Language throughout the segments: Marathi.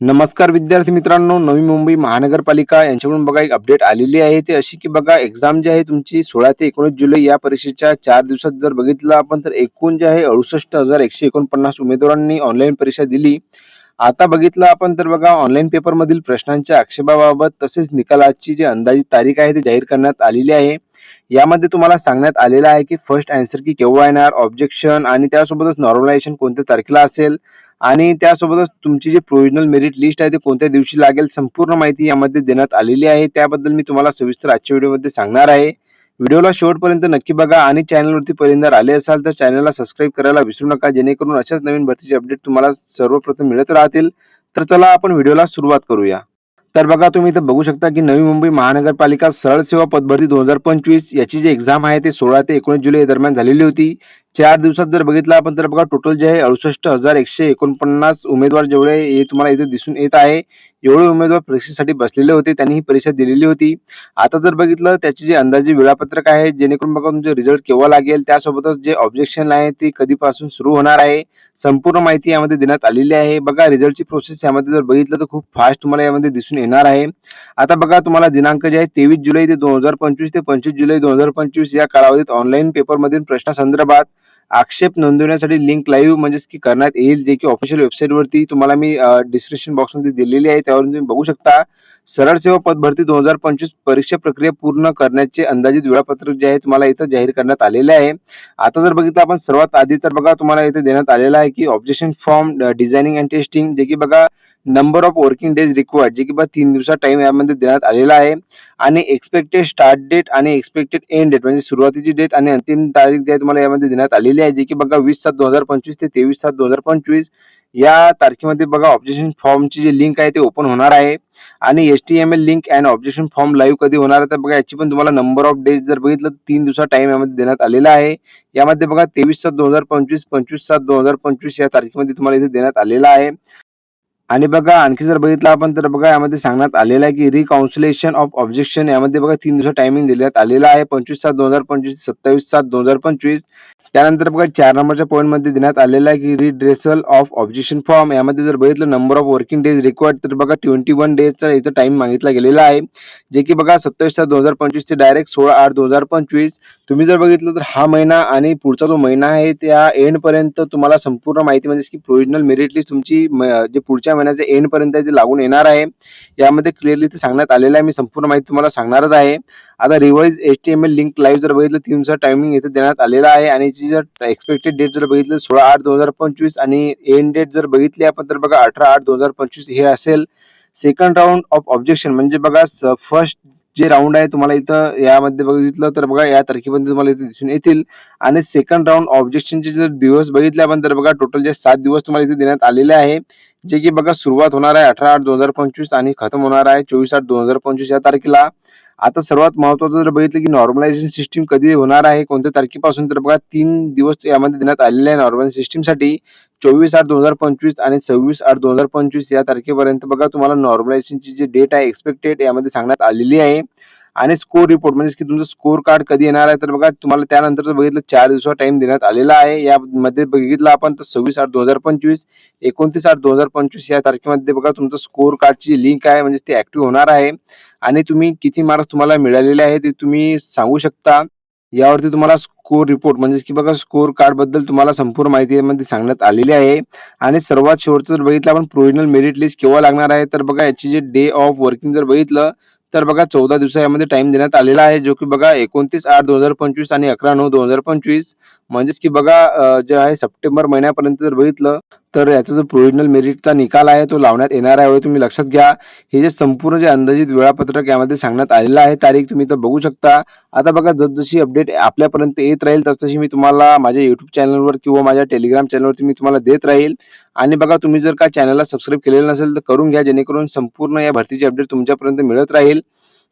नमस्कार विद्यार्थी मित्रांनो नवी मुंबई महानगरपालिका यांच्याकडून बघा एक अपडेट आलेली आहे. ते अशी की बघा एक्झाम जी आहे तुमची सोळा ते एकोणीस जुलै या परीक्षेच्या चार दिवसात जर बघितलं आपण तर एकूण जे आहे अडुसष्ट हजार एकशे एकोणपन्नास उमेदवारांनी ऑनलाईन परीक्षा दिली. आता बघितलं आपण तर बघा ऑनलाईन पेपरमधील प्रश्नांच्या आक्षेपाबाबत तसेच निकालाची जी अंदाजित तारीख आहे ती जाहीर करण्यात आलेली आहे. यामध्ये तुम्हाला सांगण्यात आलेलं आहे की फर्स्ट आन्सर की केव्हा येणार ऑब्जेक्शन आणि त्यासोबतच नॉर्मलायझेशन कोणत्या तारखेला असेल? आणि त्यासोबतच तुमची जी प्रोविजनल मेरिट लिस्ट आहे ते कोणत्या दिवशी लागेल संपूर्ण माहिती यामध्ये देण्यात आलेली आहे. त्याबद्दल मी तुम्हाला सविस्तर आजच्या व्हिडिओमध्ये सांगणार आहे. व्हिडिओला शेवटपर्यंत नक्की बघा आणि चॅनलवरती पहिल्यांदा आले असाल तर चॅनलला सबस्क्राईब करायला विसरू नका. जेणेकरून अशाच नवीन भरतीचे अपडेट तुम्हाला सर्वप्रथम मिळत राहतील. तर चला आपण व्हिडिओला सुरुवात करूया. तर बघा तुम्ही इथं बघू शकता की नवी मुंबई महानगरपालिका सरळ सेवा पदभरती दोन हजार पंचवीस याची जी एक्झाम आहे ते सोळा ते एकोणीस जुलै दरम्यान झालेली होती. चार दिवसात जर बघितलं आपण तर बघा टोटल जे आहे अडुसष्ट हजार एकशे एकोणपन्नास उमेदवार जेवढे हे तुम्हाला इथे दिसून येत आहे एवढे उमेदवार परीक्षेसाठी बसलेले होते त्यांनी ही परीक्षा दिलेली होती. आता जर बघितलं त्याची जे अंदाजे वेळापत्रक आहे जेणेकरून बघा तुमचे रिझल्ट केव्हा लागेल त्यासोबतच जे ऑब्जेक्शन आहे ते कधीपासून सुरू होणार आहे संपूर्ण माहिती यामध्ये देण्यात आलेली आहे. बघा रिझल्टची प्रोसेस यामध्ये जर बघितलं तर खूप फास्ट तुम्हाला यामध्ये दिसून येणार आहे. आता बघा तुम्हाला दिनांक जे आहे तेवीस जुलै ते दोन हजार पंचवीस ते पंचवीस जुलै दोन हजार पंचवीस या कालावधीत ऑनलाईन पेपरमधील प्रश्नासंदर्भात आक्षेप नोंदवण्यासाठी लिंक लाईव्ह म्हणजेच की करण्यात येईल जे की ऑफिशियल वेबसाईटवरती तुम्हाला मी डिस्क्रिप्शन बॉक्समध्ये दिलेली आहे त्यावरून तुम्ही बघू शकता. सरळ सेवा पद भरती दोन हजार पंचवीस परीक्षा प्रक्रिया पूर्ण करण्याचे अंदाजित वेळापत्रक जे आहे तुम्हाला इथं जाहीर करण्यात आलेले आहे. आता जर बघितलं आपण सर्वात आधी तर बघा तुम्हाला इथे देण्यात आलेलं आहे की objection form designing and testing जे की बघा number of working days required जे की बघा तीन दिवसा टाइम यामध्ये देण्यात आलेला आहे. आणि एक्सपेक्टेड स्टार्ट डेट आणि एक्सपेक्टेड एंड डेट म्हणजे सुरुवातीची डेट आणि अंतिम तारीख जी आहे तुम्हाला यामध्ये देण्यात आलेली आहे. जे की बघा वीस सात दोन हजार पंचवीस ते तेवीस सात दोन हजार पंचवीस या तारखेमध्ये बघा ऑब्जेक्शन फॉर्मची जी लिंक आहे ते ओपन होणार आहे. आणि S T M L link and objection form live कधी होणार आहे तर बघा याची पण तुम्हाला नंबर ऑफ डेज जर बघितलं तर तीन दिवसा टाइम यामध्ये देण्यात आलेला आहे. यामध्ये बघा तेवीस सात दोन हजार पंचवीस पंचवीस सात दोन हजार पंचवीस या तारखेमध्ये तुम्हाला इथे देण्यात आलेला आहे. आणि बघा आणखी जर बघितलं आपण तर बघा यामध्ये सांगण्यात आलेलं आहे की रिकाउन्सिलेशन ऑफ ऑब्जेक्शन यामध्ये बघा तीन दिवस टायमिंग देण्यात आलेला आहे पंचवीस सात दोन हजार पंचवीस सत्तावीस सात दोन हजार पंचवीस. त्यानंतर बघा चार नंबरच्या पॉईंटमध्ये देण्यात आलेला आहे की रिड्रेसल ऑफ ऑब्जेक्शन फॉर्म यामध्ये जर बघितलं number of working days required तर बघा ट्वेंटी वन डेजचा इथं टाइम मागितला गेलेला आहे. जे की बघा सत्तावीस सात दोन हजार पंचवीस ते डायरेक्ट सोळा आठ दोन हजार पंचवीस. तुम्ही जर बघितलं तर हा महिना आणि पुढचा जो महिना आहे त्या एंडपर्यंत तुम्हाला संपूर्ण माहिती म्हणजे की प्रोविजनल मेरिट लिस्ट तुमची म- जे पुढच्या महिन्याच्या एंडपर्यंत आहे ते लागून येणार आहे. यामध्ये क्लिअरली ते सांगण्यात आलेलं आहे मी संपूर्ण माहिती तुम्हाला सांगणारच आहे. आता revise H T M L link live जर बघितलं तीन टायमिंग इथे देण्यात आलेला आहे. आणि याची जर एक्सपेक्टेड डेट जर बघितलं सोळा आठ दोन हजार पंचवीस आणि एंड डेट जर बघितली आपण तर बघा अठरा आठ दोन हजार पंचवीस हे असेल सेकंड राऊंड ऑफ ऑब्जेक्शन म्हणजे बघा फर्स्ट जे राऊंड आहे तुम्हाला इथं यामध्ये बघितलं तर बघा या तारखेपर्यंत तुम्हाला इथे दिसून येतील. आणि सेकंड राऊंड ऑब्जेक्शनचे जर दिवस बघितले आपण तर बघा टोटल जे सात दिवस तुम्हाला इथे देण्यात आलेले आहे जे की बघा सुरुवात होणार आहे अठरा आठ दोन हजार पंचवीस आणि खतम होणार आहे चोवीस आठ दोन हजार पंचवीस या तारखेला. आता सर्वात महत्वाचं जर बघितलं की नॉर्मलायझेशन सिस्टीम कधी होणार आहे? कोणत्या तारखेपासून? तर बघा तीन दिवस यामध्ये देण्यात आलेले आहे नॉर्मल सिस्टीमसाठी चोवीस आठ दोन हजार पंचवीस आणि सव्वीस आठ दोन हजार पंचवीस या तारखेपर्यंत बघा तुम्हाला नॉर्मलायझेशनची जी डेट आहे एक्सपेक्टेड यामध्ये सांगण्यात आलेली आहे. आणि स्कोर रिपोर्ट म्हणजे की तुमचं स्कोर कार्ड कधी येणार आहे तर बघा तुम्हाला त्यानंतर जर बघितलं चार दिवसाचा टाइम देण्यात आलेला आहे. यामध्ये बघितलं आपण तर सव्वीस आठ दोन हजार पंचवीस एकोणतीस आठ दोन हजार पंचवीस या तारखेमध्ये बघा तुमचं स्कोर कार्डची लिंक आहे म्हणजे ते ऍक्टिव्ह होणार आहे. आणि तुम्ही किती मार्क्स तुम्हाला मिळालेले आहे ते तुम्ही सांगू शकता. यावरती तुम्हाला स्कोर रिपोर्ट म्हणजे की बघा स्कोर कार्डबद्दल तुम्हाला संपूर्ण माहितीमध्ये सांगण्यात आलेली आहे. आणि सर्वात शेवटचं जर बघितलं आपण प्रोविजनल मेरिट लिस्ट केव्हा लागणार आहे तर बघा याची जे डे ऑफ वर्किंग जर बघितलं तर बघा चौदा दिवसा यामध्ये टाइम देण्यात आलेला आहे जो की बघा एकोणतीस आठ दोन हजार पंचवीस आणि अकरा नऊ दोन हजार पंचवीस. म्हणजेच की बघा जे आहे सप्टेंबर महिन्यापर्यंत जर बघितलं तर याचा जो प्रोविजनल मेरिटचा निकाल आहे तो लावण्यात येणार आहे तुम्ही लक्षात घ्या. हे जे संपूर्ण जे अंदाजित वेळापत्रक यामध्ये सांगण्यात आलेलं आहे तारीख तुम्ही तर बघू शकता. आता बघा जसजशी अपडेट आपल्यापर्यंत येत राहील तसतशी मी तुम्हाला माझ्या युट्यूब चॅनलवर किंवा माझ्या टेलिग्राम चॅनलवरती मी तुम्हाला देत राहील. आणि बघा तुम्ही जर का चॅनलला सबस्क्राईब केलेलं नसेल तर करून घ्या जेणेकरून संपूर्ण या भरतीची अपडेट तुमच्यापर्यंत मिळत राहील.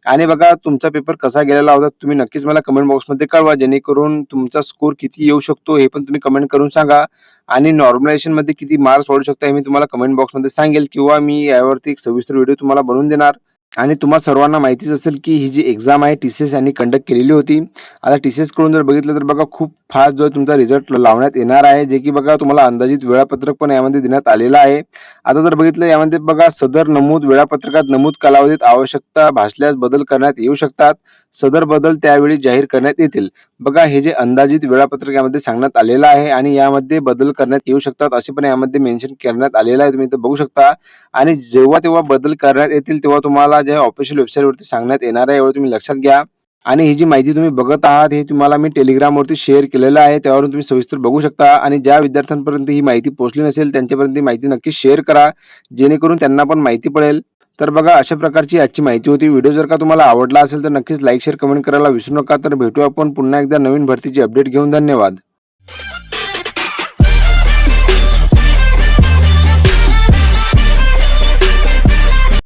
आणि बघा तुमचा पेपर कसा गेलेला होता तुम्ही नक्कीच मला कमेंट बॉक्समध्ये कळवा जेणेकरून तुमचा स्कोर किती येऊ शकतो हे पण तुम्ही कमेंट करून सांगा. आणि नॉर्मलायझेशनमध्ये किती मार्क्स वाढू शकता हे मी तुम्हाला कमेंट बॉक्समध्ये सांगेल किंवा मी यावरती एक सविस्तर व्हिडिओ तुम्हाला बनवून देणार. आणि तुम्हा सर्वांना माहितीच असेल की ही जी एक्झाम आहे टी सी एस यांनी कंडक्ट केलेली होती. आता टी सी एसकडून जर बघितलं तर बघा खूप फास्ट जो तुमचा रिझल्ट लावण्यात येणार आहे जे की बघा तुम्हाला अंदाजित वेळापत्रक पण यामध्ये देण्यात आलेलं आहे. आता जर बघितलं यामध्ये बघा सदर नमूद वेळापत्रकात नमूद कालावधीत आवश्यकता भासल्यास बदल करण्यात येऊ शकतात. सदर बदल त्यावेळी जाहीर करण्यात येतील. बघा हे जे अंदाजित वेळापत्रक यामध्ये सांगण्यात आलेलं आहे आणि यामध्ये बदल करण्यात येऊ शकतात असे पण यामध्ये मेन्शन करण्यात आलेलं आहे तुम्ही इथं बघू शकता. आणि जेव्हा तेव्हा बदल करण्यात येतील तेव्हा तुम्हाला जे ऑफिशियल वेबसाईटवरती सांगण्यात येणार आहे एवढं तुम्ही लक्षात घ्या. आणि ही जी माहिती तुम्ही बघत आहात हे तुम्हाला मी टेलिग्रामवरती शेअर केलेलं आहे. त्यावरून तुम्ही सविस्तर बघू शकता. आणि ज्या विद्यार्थ्यांपर्यंत ही माहिती पोहोचली नसेल त्यांच्यापर्यंत ही माहिती नक्की शेअर करा. जेणेकरून त्यांना पण माहिती पडेल. तर बघा अशा प्रकारची आजची माहिती होती. व्हिडिओ जर का तुम्हाला आवडला असेल तर नक्कीच लाईक शेअर कमेंट करायला विसरू नका. तर भेटू आपण पुन्हा एकदा नवीन भरतीची अपडेट घेऊन. धन्यवाद.